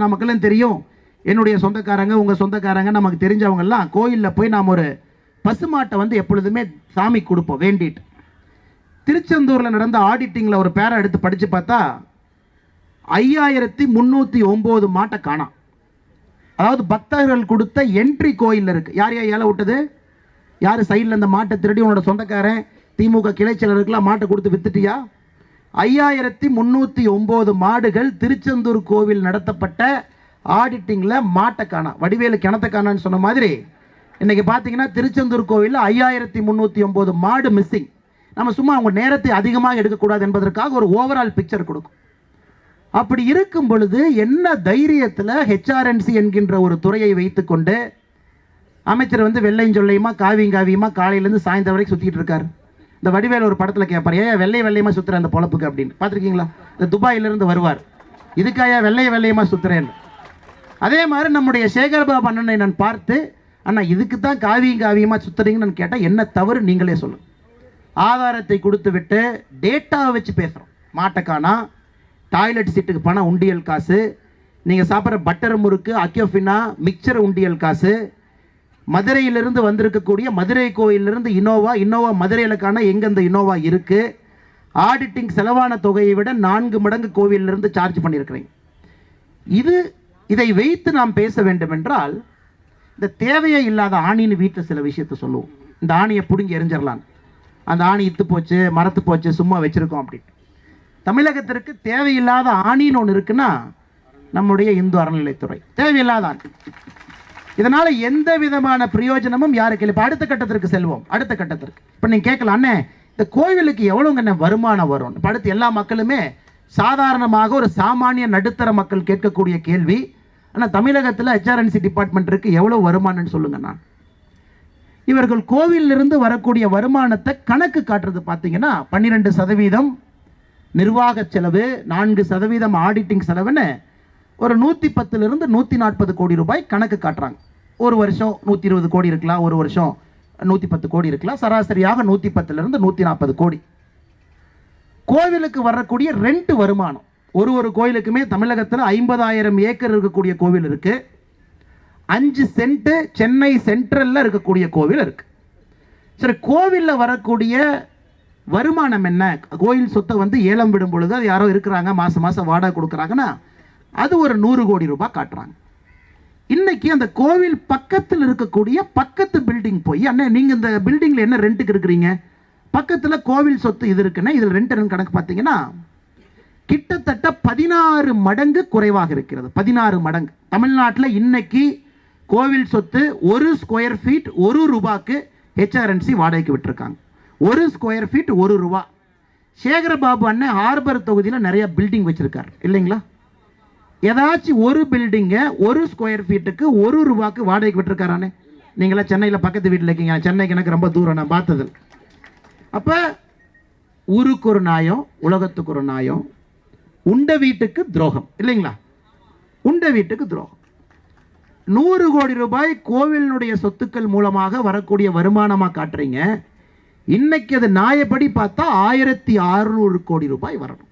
நமக்கெல்லாம் தெரியும். என்னுடைய சொந்தக்காரங்க உங்க சொந்தக்காரங்க நமக்கு தெரிஞ்சவங்க எல்லாம் கோயில்ல போய் நாம் ஒரு பசுமாட்டை வந்து எப்பொழுதுமே சாமி கொடுப்போம் வேண்டிட்டு. திருச்செந்தூர்ல நடந்த ஆடிட்டிங்கில் ஒரு பேரை எடுத்து படிச்சு பார்த்தா ஐயாயிரத்தி முந்நூற்றி ஒம்பது மாட்டை காணாம் அதாவது பக்தர்கள் கொடுத்த என்ட்ரி கோயில்ல இருக்கு. யார் யார் ஏழை விட்டது? யார் சைடில் அந்த மாட்டை திருடி உன்னோட சொந்தக்காரன் திமுக கிளைச்சலருக்குலாம் மாட்டை கொடுத்து வித்துட்டியா? ஐயாயிரத்தி முந்நூற்றி ஒம்பது மாடுகள் திருச்செந்தூர் கோவில் நடத்தப்பட்ட ஆடிட்டிங்கில் மாட்டை காணா வடிவேலு கிணத்த காணான்னு சொன்ன மாதிரி இன்றைக்கி பார்த்தீங்கன்னா திருச்செந்தூர் கோவிலில் ஐயாயிரத்தி முந்நூற்றி ஒம்பது மாடு மிஸ்ஸிங் நம்ம சும்மா அவங்க நேரத்தை அதிகமாக எடுக்கக்கூடாது என்பதற்காக ஒரு ஓவரால் பிக்சர் கொடுக்கும். அப்படி இருக்கும் பொழுது என்ன தைரியத்தில் ஹெச்ஆர்என்சி என்கின்ற ஒரு துறையை வைத்துக்கொண்டு அமைச்சர் வந்து வெள்ளையும் சொல்லையுமா காவியும் காவியுமா காலையிலேருந்து சாயந்தரம் வரைக்கும் சுற்றிட்டு இருக்காரு. இந்த வடிவேல் ஒரு படத்தில் கேட்பார் ஏன் வெள்ளை வெள்ளையமாக சுற்றுற அந்த பொழப்புக்கு? அப்படின்னு. பார்த்துருக்கீங்களா? இந்த துபாயிலிருந்து வருவார். இதுக்காக வெள்ளை வெள்ளையமாக சுற்றுறேன்னு அதே மாதிரி நம்முடைய சேகர்பாபு அண்ணனை நான் பார்த்து அண்ணா இதுக்கு தான் காவியும் காவியமாக சுத்துறீங்கன்னு நான் கேட்டால் என்ன தவறு நீங்களே சொல்லுங்க ஆதாரத்தை கொடுத்து விட்டு டேட்டாவை வச்சு பேசுகிறோம் மாட்டக்கானா டாய்லெட் சீட்டுக்கு பணம் உண்டியல் காசு நீங்கள் சாப்பிட்ற பட்டர் முறுக்கு அக்யோஃபினா மிக்சர் உண்டியல் காசு மதுரையிலிருந்து வந்திருக்கக்கூடிய மதுரை கோயிலிருந்து இனோவா இனோவா மதுரையிலுக்கான எங்கே இந்த இனோவா இருக்குது ஆடிட்டிங் செலவான தொகையை விட நான்கு மடங்கு கோவிலிருந்து சார்ஜ் பண்ணியிருக்கிறேன். இது இதை வைத்து நாம் பேச வேண்டும் என்றால் இந்த தேவையே இல்லாத ஆணின்னு வீட்டில் சில விஷயத்தை சொல்லுவோம். இந்த ஆணியை பிடுங்கி எரிஞ்சிடலாம். அந்த ஆணி இத்து போச்சு மரத்து போச்சு சும்மா வச்சுருக்கோம் அப்படின்னு. தமிழகத்திற்கு தேவையில்லாத ஆணின்னு ஒன்று இருக்குன்னா நம்முடைய இந்து அறநிலைத்துறை தேவையில்லாத ஆணி. இதனால எந்த விதமான பிரயோஜனமும் யாருக்கு இல்லை. இப்போ அடுத்த கட்டத்திற்கு செல்வோம். அடுத்த கட்டத்திற்கு. இப்போ நீங்க கேட்கலாம் அண்ணே இந்த கோவிலுக்கு எவ்வளோங்க என்ன வருமானம் வரும் இப்போ அடுத்து எல்லா மக்களுமே சாதாரணமாக ஒரு சாமானிய நடுத்தர மக்கள் கேட்கக்கூடிய கேள்வி. ஆனால் தமிழகத்தில் ஹெச்ஆர்என்சி டிபார்ட்மெண்ட் இருக்கு எவ்வளோ வருமானம்னு சொல்லுங்க நான் இவர்கள் கோவிலிருந்து வரக்கூடிய வருமானத்தை கணக்கு காட்டுறது பார்த்தீங்கன்னா பன்னிரெண்டு சதவீதம் நிர்வாக செலவு நான்கு சதவீதம் ஆடிட்டிங் செலவுன்னு ஒரு நூற்றி பத்துலேருந்து நூற்றி நாற்பது கோடி ரூபாய் கணக்கு காட்டுறாங்க. ஒரு வருஷம் நூற்றி இருபது கோடி இருக்கலாம் ஒரு வருஷம் நூற்றி பத்து கோடி இருக்கலாம். சராசரியாக நூற்றி பத்துலேருந்து நூற்றி நாற்பது கோடி. கோவிலுக்கு வரக்கூடிய ரெண்ட் வருமானம். ஒரு ஒரு கோயிலுக்குமே தமிழகத்தில் ஐம்பதாயிரம் ஏக்கர் இருக்கக்கூடிய கோவில் இருக்குது அஞ்சு சென்ட்டு சென்னை சென்ட்ரலில் இருக்கக்கூடிய கோவில் இருக்குது சரி கோவிலில் வரக்கூடிய வருமானம் என்ன? கோயில் சொத்தை வந்து ஏலம் விடும் பொழுது அது யாரோ இருக்கிறாங்க மாதம் மாதம் வாடகை கொடுக்குறாங்கன்னா அது ஒரு நூறு கோடி ரூபாய் காட்டுறாங்க. இன்னைக்கு அந்த கோவில் பக்கத்தில் இருக்கக்கூடிய பக்கத்து பில்டிங் போய் அண்ணே நீங்கள் இந்த பில்டிங்கில் என்ன ரெண்ட்டுக்கு இருக்கிறீங்க? பக்கத்தில் கோவில் சொத்து இது இருக்குன்னா இதில் ரெண்ட் கணக்கு பார்த்தீங்கன்னா கிட்டத்தட்ட பதினாறு மடங்கு குறைவாக இருக்கிறது. பதினாறு மடங்கு. தமிழ்நாட்டில் இன்னைக்கு கோவில் சொத்து ஒரு ஸ்கொயர் ஃபீட் ஒரு ரூபாய்க்கு ஹெச்ஆர்என்சி வாடகைக்கு விட்டுருக்காங்க. ஒரு ஸ்கொயர் ஃபீட் ஒரு ரூபா. சேகரபாபு அண்ணன் ஹார்பர் தொகுதியில் நிறைய பில்டிங் வச்சுருக்கார். இல்லைங்களா? ஏதாச்சும் ஒரு பில்டிங்கை ஒரு ஸ்கொயர் ஃபீட்டுக்கு ஒரு ரூபாய்க்கு வாடகைக்கு விட்டுருக்காரானே? நீங்களாம் சென்னையில் பக்கத்து வீட்டில் இருக்கீங்க. சென்னைக்கு எனக்கு ரொம்ப தூரம். நான் பார்த்தது. அப்போ ஊருக்கு ஒரு நாயம் உலகத்துக்கு ஒரு நாயம் உண்ட வீட்டுக்கு துரோகம். இல்லைங்களா? உண்ட வீட்டுக்கு துரோகம். நூறு கோடி ரூபாய் கோவிலினுடைய சொத்துக்கள் மூலமாக வரக்கூடிய வருமானமாக காட்டுறீங்க. இன்னைக்கு அது நாயப்படி பார்த்தா ஆயிரத்தி அறுநூறு கோடி ரூபாய் வரணும்.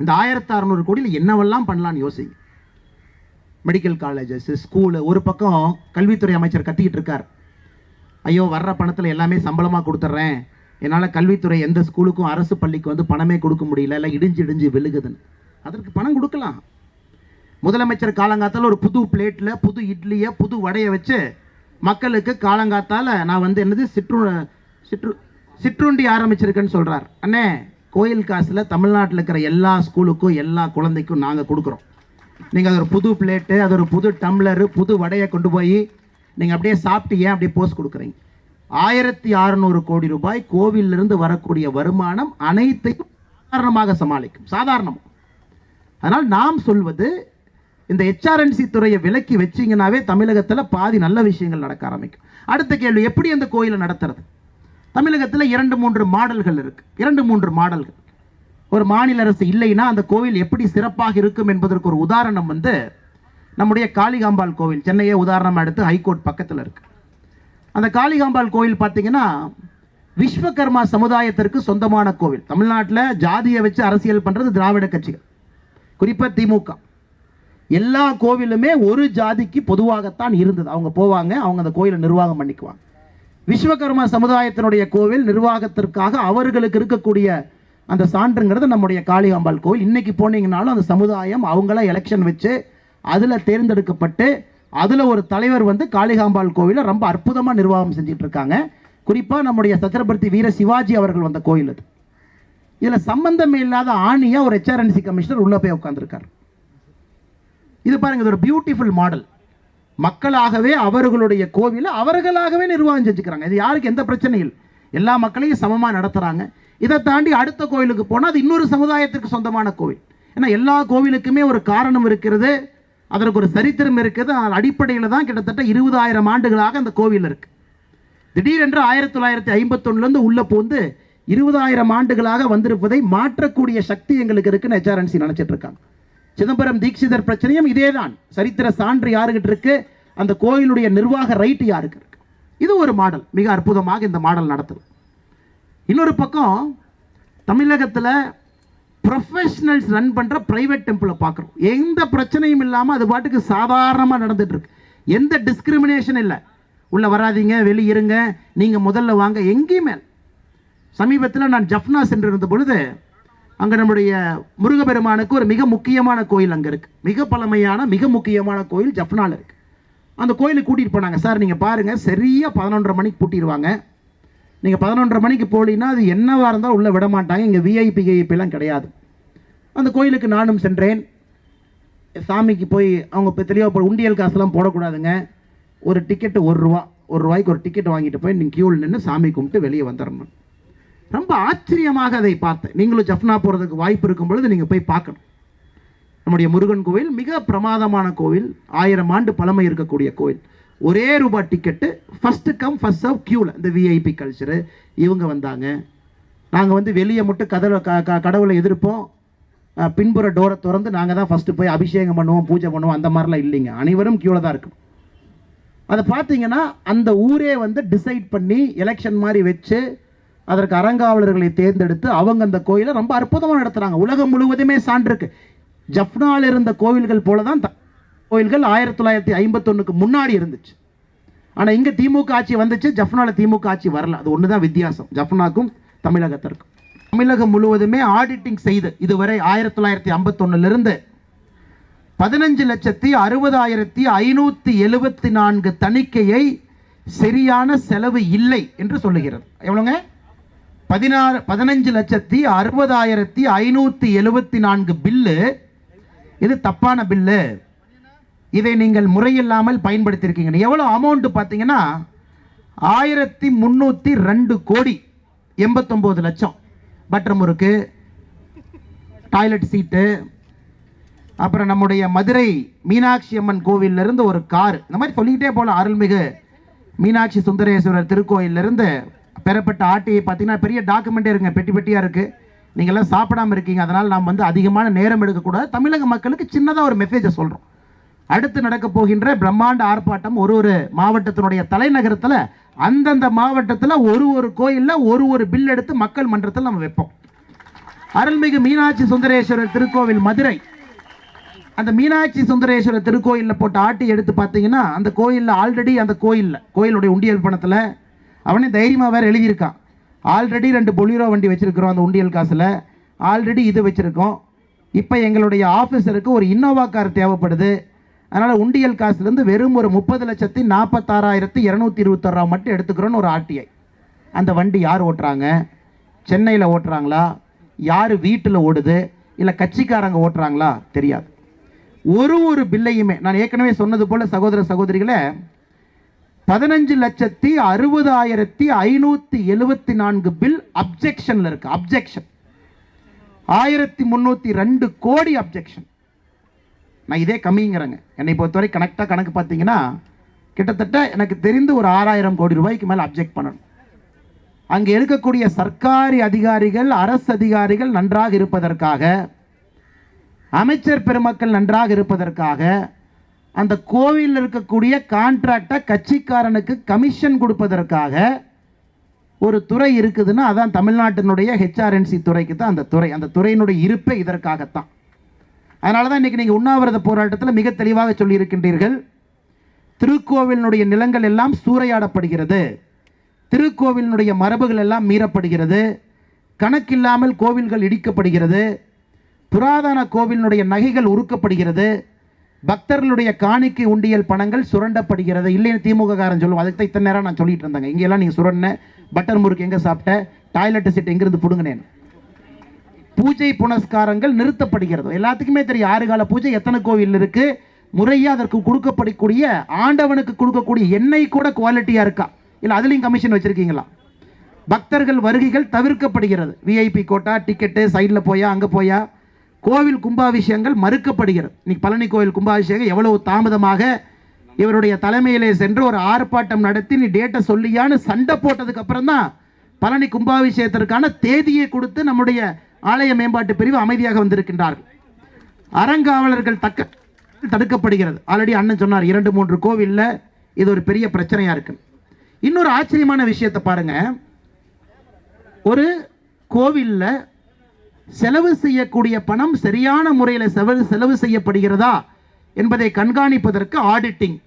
இந்த ஆயிரத்தி அறநூறு கோடியில் என்னவெல்லாம் பண்ணலாம்னு யோசிங்க மெடிக்கல் காலேஜஸ் ஸ்கூலு ஒரு பக்கம் கல்வித்துறை அமைச்சர் கத்திக்கிட்டு இருக்கார். ஐயோ வர்ற பணத்தில் எல்லாமே சம்பளமாக கொடுத்துட்றேன் என்னால் கல்வித்துறை எந்த ஸ்கூலுக்கும் அரசு பள்ளிக்கு வந்து பணமே கொடுக்க முடியல. இல்லை இடிஞ்சு இடிஞ்சு விழுகுதுன்னு. அதற்கு பணம் கொடுக்கலாம். முதலமைச்சர் காலங்காத்தால் ஒரு புது பிளேட்டில் புது இட்லியை புது வடையை வச்சு மக்களுக்கு காலங்காத்தால் நான் வந்து என்னது சிற்று சிற்று சிற்றுண்டி ஆரம்பிச்சிருக்கேன்னு சொல்கிறார் அண்ணே கோயில் காசில் தமிழ்நாட்டில் இருக்கிற எல்லா ஸ்கூலுக்கும் எல்லா குழந்தைக்கும் நாங்கள் கொடுக்குறோம். நீங்கள் அது ஒரு புது பிளேட்டு அது ஒரு புது டம்ளரு புது வடையை கொண்டு போய் நீங்கள் அப்படியே சாப்பிட்டு ஏன் அப்படியே போஸ்ட் கொடுக்குறீங்க? ஆயிரத்தி அறுநூறு கோடி ரூபாய் கோவிலிருந்து வரக்கூடிய வருமானம் அனைத்தையும் சாதாரணமாக சமாளிக்கும். சாதாரணம். அதனால் நாம் சொல்வது இந்த ஹெச்ஆர்என்சி துறையை விலக்கி வச்சீங்கன்னாவே தமிழகத்தில் பாதி நல்ல விஷயங்கள் நடக்க ஆரம்பிக்கும். அடுத்த கேள்வி எப்படி அந்த கோயிலை நடத்துறது? தமிழகத்தில் இரண்டு மூன்று மாடல்கள் இருக்குது இரண்டு மூன்று மாடல்கள். ஒரு மாநில அரசு இல்லைன்னா அந்த கோவில் எப்படி சிறப்பாக இருக்கும் என்பதற்கு ஒரு உதாரணம் வந்து நம்முடைய காளிகாம்பாள் கோவில். சென்னையே உதாரணமாக எடுத்து ஹைகோர்ட் பக்கத்தில் இருக்கு. அந்த காளிகாம்பாள் கோவில் பார்த்தீங்கன்னா விஸ்வகர்மா சமுதாயத்திற்கு சொந்தமான கோவில். தமிழ்நாட்டில் ஜாதியை வச்சு அரசியல் பண்ணுறது திராவிட கட்சிகள். குறிப்பாக திமுக. எல்லா கோவிலுமே ஒரு ஜாதிக்கு பொதுவாகத்தான் இருந்தது. அவங்க போவாங்க அவங்க அந்த கோயிலை நிர்வாகம் பண்ணிக்குவாங்க. விஸ்வகர்மா சமுதாயத்தினுடைய கோவில் நிர்வாகத்திற்காக அவர்களுக்கு இருக்கக்கூடிய அந்த சான்றுங்கிறது நம்முடைய காளிகாம்பாள் கோவில். இன்னைக்கு போனீங்கனாலும் அந்த சமுதாயம் அவங்கள எலெக்ஷன் வச்சு அதில் தேர்ந்தெடுக்கப்பட்டு அதில் ஒரு தலைவர் வந்து காளிகாம்பாள் கோவிலை ரொம்ப அற்புதமாக நிர்வாகம் செஞ்சுட்டு இருக்காங்க குறிப்பாக நம்முடைய சத்திரபர்த்தி வீர சிவாஜி அவர்கள் வந்த கோயில் அது. இதில் சம்பந்தமே இல்லாத ஆணியாக ஒரு ஹெச்ஆர்என்சி கமிஷனர் உள்ளே போய் உட்காந்துருக்கார் இது பாருங்க இது ஒரு பியூட்டிஃபுல் மாடல் மக்களாகவே அவர்களுடைய கோவிலை அவர்களாகவே நிர்வாகம் செஞ்சுக்கிறாங்க. இது யாருக்கு எந்த பிரச்சனையும் இல்லை. எல்லா மக்களையும் சமமாக நடத்துகிறாங்க இதை தாண்டி அடுத்த கோயிலுக்கு போனால் அது இன்னொரு சமுதாயத்திற்கு சொந்தமான கோவில். ஏன்னா எல்லா கோவிலுக்குமே ஒரு காரணம் இருக்கிறது. அதற்கு ஒரு சரித்திரம் இருக்குது. அதன் அடிப்படையில் தான் கிட்டத்தட்ட இருபதாயிரம் ஆண்டுகளாக அந்த கோவில் இருக்கு. திடீரென்று ஆயிரத்தி தொள்ளாயிரத்தி ஐம்பத்தொன்னுலேருந்து உள்ளே போந்து இருபதாயிரம் ஆண்டுகளாக வந்திருப்பதை மாற்றக்கூடிய சக்தி எங்களுக்கு இருக்குன்னு ஹெச்ஆர்என்சி நினச்சிட்டு இருக்காங்க. சிதம்பரம் தீட்சிதர் பிரச்சனையும் இதேதான். சரித்திர சான்று யாருக்கிட்ட இருக்கு? அந்த கோயிலுடைய நிர்வாக ரைட்டு யாருக்கு இருக்கு? இது ஒரு மாடல். மிக அற்புதமாக இந்த மாடல் நடத்துது. இன்னொரு பக்கம் தமிழகத்தில் ப்ரொஃபஷனல்ஸ் ரன் பண்ணுற ப்ரைவேட் டெம்பிளை பார்க்குறோம் எந்த பிரச்சனையும் இல்லாமல் அது பாட்டுக்கு சாதாரணமாக நடந்துகிட்ருக்கு எந்த டிஸ்கிரிமினேஷன் இல்லை. உள்ளே வராதீங்க வெளியே இருங்க நீங்கள் முதல்ல வாங்க எங்கேயுமே சமீபத்தில் நான் ஜஃப்னா சென்றிருந்த பொழுது அங்கே நம்முடைய முருகப்பெருமானுக்கு ஒரு மிக முக்கியமான கோயில் அங்கே இருக்குது மிக பழமையான மிக முக்கியமான கோயில் ஜஃப்னால இருக்குது அந்த கோயிலுக்கு கூட்டிகிட்டு போனாங்க. சார் நீங்கள் பாருங்கள் சரியாக பதினொன்றரை மணிக்கு பூட்டிடுவாங்க நீங்கள் பதினொன்றரை மணிக்கு போலீங்கன்னா அது என்னவாக இருந்தாலும் உள்ளே விட மாட்டாங்க. இங்கே விஐபி கிஐபிலாம் கிடையாது. அந்த கோயிலுக்கு நானும் சென்றேன். சாமிக்கு போய் அவங்க இப்போ தெளிவாக போ உண்டியல் காசுலாம் போடக்கூடாதுங்க. ஒரு டிக்கெட்டு ஒரு ரூபா ஒரு ரூபாய்க்கு ஒரு டிக்கெட் வாங்கிட்டு போய் நீங்கள் கியூவில் நின்று சாமி கும்பிட்டு வெளியே வந்துடணும் ரொம்ப ஆச்சரியமாக அதை பார்த்தேன். நீங்களும் ஜஃப்னா போகிறதுக்கு வாய்ப்பு இருக்கும் பொழுது நீங்கள் போய் பார்க்கணும். நம்முடைய முருகன் கோவில் மிக பிரமாதமான கோவில். ஆயிரம் ஆண்டு பழமை இருக்கக்கூடிய கோவில். ஒரே ரூபாய் ticket first come first serve க்யூவில் இந்த விஐபி கல்ச்சரு இவங்க வந்தாங்க. நாங்கள் வந்து வெளியே மட்டும் கதவை க க கடவுளை எதிர்ப்போம். பின்புற டோரை திறந்து நாங்கள் தான் ஃபஸ்ட்டு போய் அபிஷேகம் பண்ணுவோம் பூஜை பண்ணுவோம். அந்த மாதிரிலாம் இல்லைங்க. அனைவரும் க்யூவில் தான் இருக்கும் அதை பார்த்தீங்கன்னா அந்த ஊரே வந்து டிசைட் பண்ணி எலெக்ஷன் மாதிரி வச்சு அதற்கு அறங்காவலர்களை தேர்ந்தெடுத்து அவங்க அந்த கோயிலை ரொம்ப அற்புதமாக நடத்துகிறாங்க உலகம் முழுவதுமே சான்று ஜப்னால் இருந்த கோவில்கள் போல தான் த- கோயில்கள் ஆயிரத்தி தொள்ளாயிரத்தி ஐம்பத்தொன்னுக்கு முன்னாடி இருந்துச்சு. ஆனால் இங்கே திமுக ஆட்சி வந்துச்சு. ஜஃப்னாவில் திமுக ஆட்சி வரல. அது ஒன்று தான் வித்தியாசம். ஜஃப்னாக்கும் தமிழகத்திற்கும். தமிழகம் முழுவதுமே ஆடிட்டிங் செய்து இதுவரை ஆயிரத்தி தொள்ளாயிரத்தி ஐம்பத்தொன்னுலேருந்து பதினஞ்சு லட்சத்தி அறுபதாயிரத்தி ஐநூற்றி எழுபத்தி நான்கு தணிக்கையை சரியான செலவு இல்லை என்று சொல்லுகிறது. எவ்வளோங்க? பதினாறு பதினஞ்சு லட்சத்தி அறுபதாயிரத்தி ஐநூற்றி எழுபத்தி நான்கு பில்லு. இது தப்பான பில்லு. இதை நீங்கள் முறையில்லாமல் பயன்படுத்தியிருக்கீங்க. எவ்வளோ அமௌண்ட்டு பார்த்தீங்கன்னா ஆயிரத்தி முந்நூற்றி ரெண்டு கோடி எண்பத்தொம்போது லட்சம். பட்டர் முறுக்கு டாய்லெட் சீட்டு அப்புறம் நம்முடைய மதுரை மீனாட்சி அம்மன் கோவில்ல இருந்து ஒரு கார் இந்த மாதிரி சொல்லிக்கிட்டே போகலாம் அருள்மிகு. மீனாட்சி சுந்தரேஸ்வரர் திருக்கோயிலிருந்து பெறப்பட்ட ஆட்டையை பார்த்தீங்கன்னா பெரிய டாக்குமெண்ட்டே இருங்க பெட்டி பெட்டியாக இருக்குது நீங்கள்லாம் சாப்பிடாம இருக்கீங்க. அதனால் நாம் வந்து அதிகமான நேரம் எடுக்கக்கூடாது. தமிழக மக்களுக்கு சின்னதாக ஒரு மெசேஜை சொல்கிறோம் அடுத்து நடக்க போகின்ற பிரம்மாண்ட ஆர்ப்பாட்டம் ஒரு ஒரு மாவட்டத்தினுடைய தலைநகரத்தில் அந்தந்த மாவட்டத்தில் ஒரு ஒரு கோயிலில் ஒரு ஒரு பில் எடுத்து மக்கள் மன்றத்தில் நம்ம வைப்போம். அருள்மிகு மீனாட்சி சுந்தரேஸ்வரர் திருக்கோவில் மதுரை. அந்த மீனாட்சி சுந்தரேஸ்வரர் திருக்கோயிலில் போட்ட ஆட்டி எடுத்து பார்த்தீங்கன்னா அந்த கோயிலில் ஆல்ரெடி அந்த கோயிலில் கோயிலுடைய உண்டியல் பணத்தில் அவனே தைரியமாக வேறு எழுதியிருக்கான். ஆல்ரெடி ரெண்டு பொலியூரோ வண்டி வச்சுருக்குறோம் அந்த உண்டியல் காசில். ஆல்ரெடி இது வச்சுருக்கோம். இப்போ எங்களுடைய ஆஃபீஸருக்கு ஒரு இன்னோவா கார் தேவைப்படுது. அதனால் உண்டியல் காசுலேருந்து வெறும் ஒரு முப்பது லட்சத்தி நாற்பத்தாறாயிரத்தி இரநூத்தி இருபத்தாறு மட்டும் எடுத்துக்கிறோன்னு ஒரு ஆர்டிஐ. அந்த வண்டி யார் ஓட்டுறாங்க? சென்னையில் ஓட்டுறாங்களா? யார் வீட்டில் ஓடுது? இல்லை கட்சிக்காரங்க ஓட்டுறாங்களா? தெரியாது. ஒரு ஒரு பில்லையுமே நான் ஏற்கனவே சொன்னது போல் சகோதர சகோதரிகளை பதினஞ்சு லட்சத்தி அறுபதாயிரத்தி ஐநூற்றி எழுபத்தி நான்கு பில் அப்ஜெக்ஷனில் இருக்குது அப்ஜெக்ஷன் ஆயிரத்தி முந்நூற்றி ரெண்டு கோடி அப்ஜெக்ஷன் நான் இதே கம்மிங்கிறேங்க. என்னை பொறுத்தவரை கனெக்டாக கணக்கு பார்த்தீங்கன்னா கிட்டத்தட்ட எனக்கு தெரிந்து ஒரு ஆறாயிரம் கோடி ரூபாய்க்கு மேலே அப்ஜெக்ட் பண்ணணும். அங்கே இருக்கக்கூடிய சர்க்காரி அதிகாரிகள் அரசு அதிகாரிகள் நன்றாக இருப்பதற்காக அமைச்சர் பெருமக்கள் நன்றாக இருப்பதற்காக அந்த கோவிலில் இருக்கக்கூடிய கான்ட்ராக்டை கட்சிக்காரனுக்கு கமிஷன் கொடுப்பதற்காக ஒரு துறை இருக்குதுன்னா அதான் தமிழ்நாட்டினுடைய ஹெச்ஆர்என்சி துறைக்கு தான் அந்த துறை. அந்த துறையினுடைய இருப்பே இதற்காகத்தான். அதனால தான் இன்னைக்கு நீங்கள் உண்ணாவிரத போராட்டத்தில் மிக தெளிவாக சொல்லியிருக்கின்றீர்கள். திருக்கோவிலினுடைய நிலங்கள் எல்லாம் சூறையாடப்படுகிறது. திருக்கோவிலினுடைய மரபுகள் எல்லாம் மீறப்படுகிறது. கணக்கில்லாமல் கோவில்கள் இடிக்கப்படுகிறது. புராதன கோவிலினுடைய நகைகள் உருக்கப்படுகிறது. பக்தர்களுடைய காணிக்கை உண்டியல் பணங்கள் சுரண்டப்படுகிறது. இல்லைன்னு திமுக காரன் சொல்லுவோம் அதுக்கு தான் இத்தனை நேரம் நான் சொல்லிட்டு இருந்தாங்க. இங்கெல்லாம் நீங்கள் சுரண்ட பட்டர் முறுக்கு எங்கே சாப்பிட்ட? டாய்லெட் செட் எங்கிருந்து பிடுங்கினேன் பூஜை புனஸ்காரங்கள் நிறுத்தப்படுகிறது. எல்லாத்துக்குமே தெரியும். ஆறு கால பூஜை எத்தனை கோவில் இருக்கு? முறையாக அதற்கு கொடுக்கப்படக்கூடிய ஆண்டவனுக்கு கொடுக்கக்கூடிய எண்ணெய் கூட குவாலிட்டியாக இருக்கா? இல்லை அதுலேயும் கமிஷன் வச்சுருக்கீங்களா? பக்தர்கள் வருகைகள் தவிர்க்கப்படுகிறது. விஐபி கோட்டா டிக்கெட்டு சைடில் போயா அங்கே போயா? கோவில் கும்பாபிஷேகங்கள் மறுக்கப்படுகிறது. இன்னைக்கு பழனி கோவில் கும்பாபிஷேகம் எவ்வளவு தாமதமாக இவருடைய தலைமையிலே சென்று ஒரு ஆர்ப்பாட்டம் நடத்தி நீ டேட்டை சொல்லியான்னு சண்டை போட்டதுக்கு அப்புறம் தான் பழனி கும்பாபிஷேகத்திற்கான தேதியை கொடுத்து நம்முடைய ஆலய மேம்பாட்டு பிரிவு அமைதியாக வந்திருக்கின்றார்கள். அறங்காவலர்கள் தக்க தடுக்கப்படுகிறது. ஆல்ரெடி அண்ணன் சொன்னார் இரண்டு மூன்று கோவிலில் இது ஒரு பெரிய பிரச்சனையா இருக்கு. இன்னொரு ஆச்சரியமான விஷயத்தை பாருங்க. ஒரு கோவிலில் செலவு செய்யக்கூடிய பணம் சரியான முறையில் செலவு செலவு செய்யப்படுகிறதா என்பதை கண்காணிப்பதற்கு ஆடிட்டிங்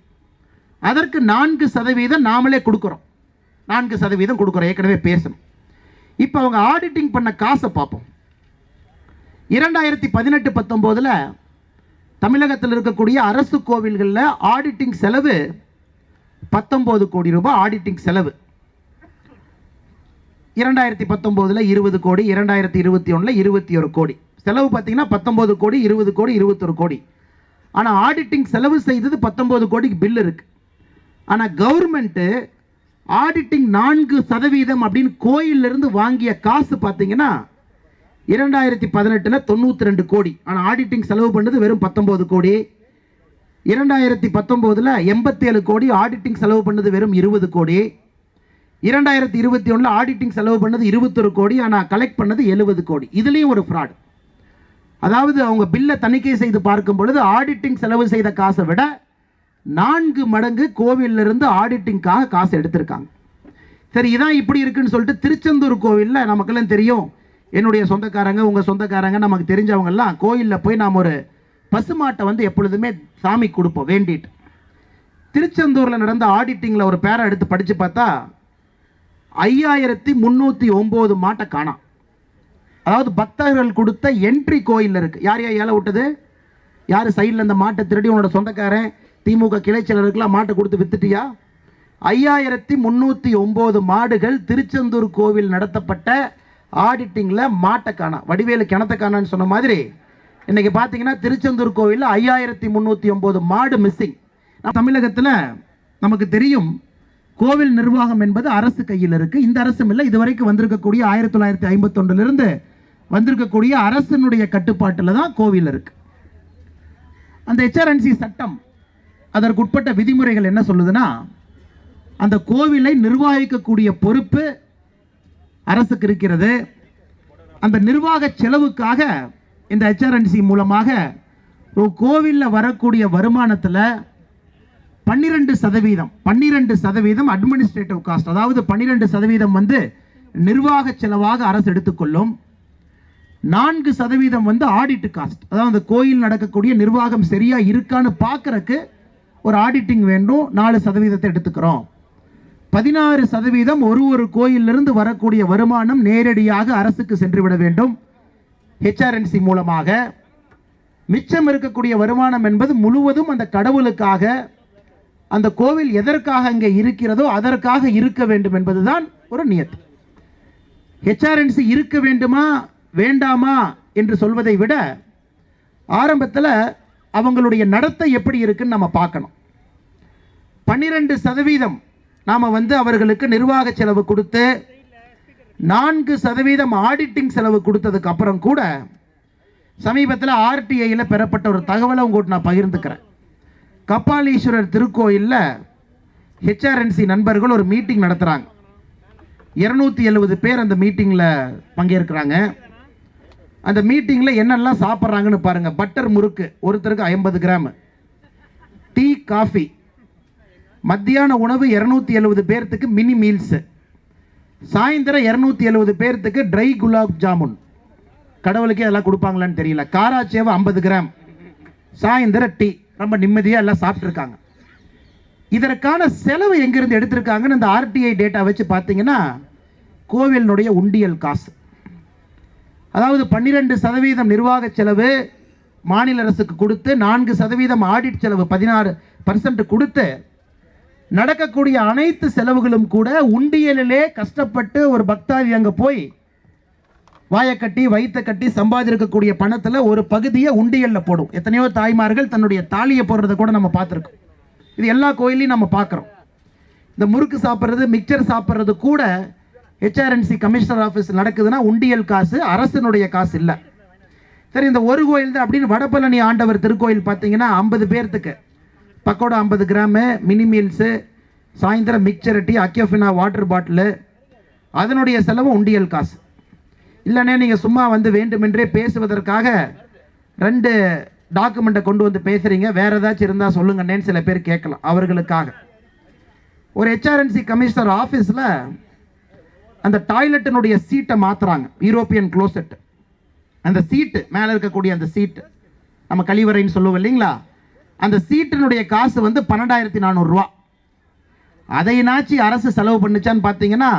அதற்கு நான்கு சதவீதம் நாமளே கொடுக்குறோம். நான்கு சதவீதம் கொடுக்குறோம். ஏற்கனவே பேசணும். இப்போ அவங்க ஆடிட்டிங் பண்ண காசை பார்ப்போம். இரண்டாயிரத்தி பதினெட்டு பத்தொம்போதில் தமிழகத்தில் இருக்கக்கூடிய அரசு கோவில்களில் ஆடிட்டிங் செலவு பத்தொம்போது கோடி ரூபாய் ஆடிட்டிங் செலவு. இரண்டாயிரத்தி பத்தொம்போதில் இருபது கோடி இரண்டாயிரத்தி இருபத்தி ஒன்றில் இருபத்தி ஒரு கோடி. செலவு பார்த்தீங்கன்னா பத்தொம்போது கோடி இருபது கோடி இருபத்தொரு கோடி. ஆனால் ஆடிட்டிங் செலவு செய்தது பத்தொம்போது கோடிக்கு பில் இருக்குது ஆனால் கவர்மெண்ட்டு ஆடிட்டிங் நான்கு சதவீதம் அப்படின்னு கோயிலிருந்து வாங்கிய காசு பார்த்தீங்கன்னா இரண்டாயிரத்தி பதினெட்டில் தொண்ணூற்றி ரெண்டு கோடி. ஆனால் ஆடிட்டிங் செலவு பண்ணது வெறும் பத்தொம்போது கோடி. இரண்டாயிரத்தி பத்தொம்போதில் எண்பத்தி ஏழு கோடி ஆடிட்டிங் செலவு பண்ணது வெறும் இருபது கோடி. இரண்டாயிரத்தி இருபத்தி ஒன்றில் ஆடிட்டிங் செலவு பண்ணது இருபத்தொரு கோடி ஆனால் கலெக்ட் பண்ணது எழுபது கோடி. இதுலேயும் ஒரு ஃப்ராட் அதாவது அவங்க பில்லை தணிக்கை செய்து பார்க்கும் பொழுது ஆடிட்டிங் செலவு செய்த காசை விட நான்கு மடங்கு கோவில்ல இருந்து ஆடிட்டிங்காக காசு எடுத்திருக்காங்க. சரி இதான் இப்படி இருக்குன்னு சொல்லிட்டு திருச்செந்தூர் கோவிலில் நமக்கெல்லாம் தெரியும். என்னுடைய சொந்தக்காரங்க உங்கள் சொந்தக்காரங்க நமக்கு தெரிஞ்சவங்கெல்லாம் கோயிலில் போய் நாம் ஒரு பசுமாட்டை வந்து எப்பொழுதுமே சாமி கொடுப்போம் வேண்டிட்டு. திருச்செந்தூரில் நடந்த ஆடிட்டிங்கில் ஒரு பேரை எடுத்து படித்து பார்த்தா ஐயாயிரத்தி முந்நூற்றி ஒம்பது மாட்டை காணாம் அதாவது பக்தர்கள் கொடுத்த என்ட்ரி கோயிலில் இருக்கு. யார் யார் ஏழை விட்டது? யார் சைடில் அந்த மாட்டை திருடி உன்னோட சொந்தக்காரன் திமுக கிளைச்சலருக்குலாம் மாட்டை கொடுத்து வித்துட்டியா? ஐயாயிரத்தி முந்நூற்றி ஒம்பது மாடுகள் திருச்செந்தூர் கோவில் நடத்தப்பட்ட ஆடிட்டிங்கில் மாட்டை காணா வடிவேலு கிணத்தை காணான்னு சொன்ன மாதிரி இன்றைக்கி பார்த்தீங்கன்னா திருச்செந்தூர் கோவிலில் ஐயாயிரத்தி முந்நூற்றி ஒம்பது மாடு மிஸ்ஸிங் தமிழகத்தில் நமக்கு தெரியும் கோவில் நிர்வாகம் என்பது அரசு கையில் இருக்கு. இந்த அரசும் இல்லை இதுவரைக்கும் வந்திருக்கக்கூடிய ஆயிரத்தி தொள்ளாயிரத்தி ஐம்பத்தொன்னுலேருந்து வந்திருக்கக்கூடிய அரசினுடைய கட்டுப்பாட்டில் தான் கோவில் இருக்கு. அந்த ஹெச்ஆர்என்சி சட்டம் அதற்குட்பட்ட விதிமுறைகள் என்ன சொல்லுதுன்னா அந்த கோவிலை நிர்வகிக்கக்கூடிய பொறுப்பு அரசுக்கு இருக்கிறது. அந்த நிர்வாக செலவுக்காக இந்த ஹெச்ஆர்என்சி மூலமாக ஒரு கோவிலில் வரக்கூடிய வருமானத்தில் பன்னிரெண்டு சதவீதம் பன்னிரெண்டு சதவீதம் அட்மினிஸ்ட்ரேட்டிவ் காஸ்ட் அதாவது பன்னிரெண்டு சதவீதம் வந்து நிர்வாக செலவாக அரசு எடுத்துக்கொள்ளும். நான்கு சதவீதம் வந்து ஆடிட் காஸ்ட் அதாவது அந்த கோயில் நடக்கக்கூடிய நிர்வாகம் சரியாக இருக்கான்னு பார்க்குறக்கு ஒரு ஆடிட்டிங் வேண்டும். நாலு சதவீதத்தை எடுத்துக்கிறோம். பதினாறு சதவீதம் ஒரு ஒரு கோயிலிருந்து வரக்கூடிய வருமானம் நேரடியாக அரசுக்கு சென்று விட வேண்டும் ஹெச்ஆர்என்சி மூலமாக. மிச்சம் இருக்கக்கூடிய வருமானம் என்பது முழுவதும் அந்த கடவுளுக்காக அந்த கோவில் எதற்காக அங்கே இருக்கிறதோ அதற்காக இருக்க வேண்டும் என்பதுதான் ஒரு நியத்து. ஹெச்ஆர்என்சி இருக்க வேண்டுமா வேண்டாமா என்று சொல்வதை விட ஆரம்பத்தில் அவங்களுடைய நடத்தை எப்படி இருக்குன்னு நம்ம பார்க்கணும். பன்னிரெண்டு சதவீதம் நாம் வந்து அவர்களுக்கு நிர்வாக செலவு கொடுத்து நான்கு சதவீதம் ஆடிட்டிங் செலவு கொடுத்ததுக்கு அப்புறம் கூட சமீபத்தில் ஆர்டிஐயில் பெறப்பட்ட ஒரு தகவலை உங்கள்கிட்ட நான் பகிர்ந்துக்கிறேன். கபாலீஸ்வரர் திருக்கோயிலில் ஹெச்ஆர்என்சி நண்பர்கள் ஒரு மீட்டிங் நடத்துகிறாங்க இரநூத்தி எழுபது பேர் அந்த மீட்டிங்கில் பங்கேற்கிறாங்க. அந்த மீட்டிங்கில் என்னெல்லாம் சாப்பிட்றாங்கன்னு பாருங்கள் பட்டர் முறுக்கு ஒருத்தருக்கு ஐம்பது கிராம். Tea coffee. மத்தியான உணவு இரநூத்தி எழுபது பேர்த்துக்கு மினி மீல்ஸு சாயந்தரம் இரநூத்தி எழுபது பேர்த்துக்கு ட்ரை குலாப் ஜாமுன் கடவுளுக்கே அதெல்லாம் கொடுப்பாங்களான்னு தெரியல. காராச்சேவை ஐம்பது கிராம். சாயந்தரம் டீ. ரொம்ப நிம்மதியாக எல்லாம் சாப்பிட்ருக்காங்க இதற்கான செலவு எங்கேருந்து எடுத்திருக்காங்கன்னு இந்த ஆர்டிஐ டேட்டா வச்சு பார்த்தீங்கன்னா கோவிலினுடைய உண்டியல் காசு. அதாவது பன்னிரெண்டு சதவீதம் நிர்வாக செலவு மாநில அரசுக்கு கொடுத்து நான்கு சதவீதம் ஆடிட் செலவு பதினாறு பர்சன்ட் கொடுத்து நடக்கக்கூடிய அனைத்து செலவுகளும் கூட உண்டியலிலே கஷ்டப்பட்டு ஒரு பக்தாதி அங்கே போய் வாயை கட்டி வயிற்ற கட்டி சம்பாதிருக்கக்கூடிய பணத்தில் ஒரு பகுதியை உண்டியலில் போடும். எத்தனையோ தாய்மார்கள் தன்னுடைய தாலியை போடுறதை கூட நம்ம பார்த்துருக்கோம். இது எல்லா கோயிலையும் நம்ம பார்க்குறோம். இந்த முறுக்கு சாப்பிட்றது மிக்சர் சாப்பிட்றது கூட ஹெச்ஆர்என்சி கமிஷனர் ஆஃபீஸ் நடக்குதுன்னா உண்டியல் காசு அரசினுடைய காசு இல்லை. சரி இந்த ஒரு கோயில் தான் அப்படின்னு வடபழனி ஆண்டவர் திருக்கோயில் பார்த்தீங்கன்னா ஐம்பது பேர்த்துக்கு. பக்கோடா ஐம்பது கிராமு மினி மீல்ஸு சாயந்தரம் mixture tea Aquafina water bottle அதனுடைய செலவு உண்டியல் காசு. இல்லைண்ணே நீங்கள் சும்மா வந்து வேண்டுமென்றே பேசுவதற்காக ரெண்டு டாக்குமெண்ட்டை கொண்டு வந்து பேசுகிறீங்க வேறு ஏதாச்சும் இருந்தால் சொல்லுங்கண்ணேன்னு சில பேர் கேட்கலாம். அவர்களுக்காக. ஒரு ஹெச்ஆர்என்சி கமிஷனர் ஆஃபீஸில் அந்த டாய்லெட்டினுடைய சீட்டை மாற்றுறாங்க யூரோப்பியன் க்ளோசெட் அந்த சீட்டு மேலே இருக்கக்கூடிய அந்த சீட்டு நம்ம கழிவறைன்னு சொல்லுவோம் இல்லைங்களா? அந்த சீட்டினுடைய காசு வந்து பன்னெண்டாயிரத்தி நானூறுரூவா அதையினாச்சு அரசு செலவு பண்ணுச்சான்னு பார்த்தீங்கன்னா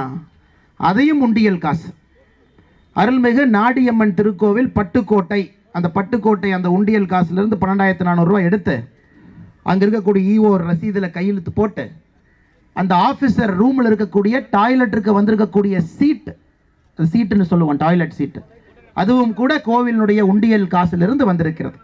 அதையும் உண்டியல் காசு. அருள்மிகு நாடியம்மன் திருக்கோவில் பட்டுக்கோட்டை. அந்த பட்டுக்கோட்டை அந்த உண்டியல் காசுலேருந்து பன்னெண்டாயிரத்தி நானூறுரூவா எடுத்து அங்கே இருக்கக்கூடிய ஈஓ ரசீதில் கையெழுத்து போட்டு அந்த ஆஃபீஸர் ரூமில் இருக்கக்கூடிய டாய்லெட்டுக்கு வந்திருக்கக்கூடிய சீட்டு சீட்டுன்னு சொல்லுவோம் டாய்லெட் சீட்டு அதுவும் கூட கோவிலினுடைய உண்டியல் காசிலிருந்து வந்திருக்கிறது.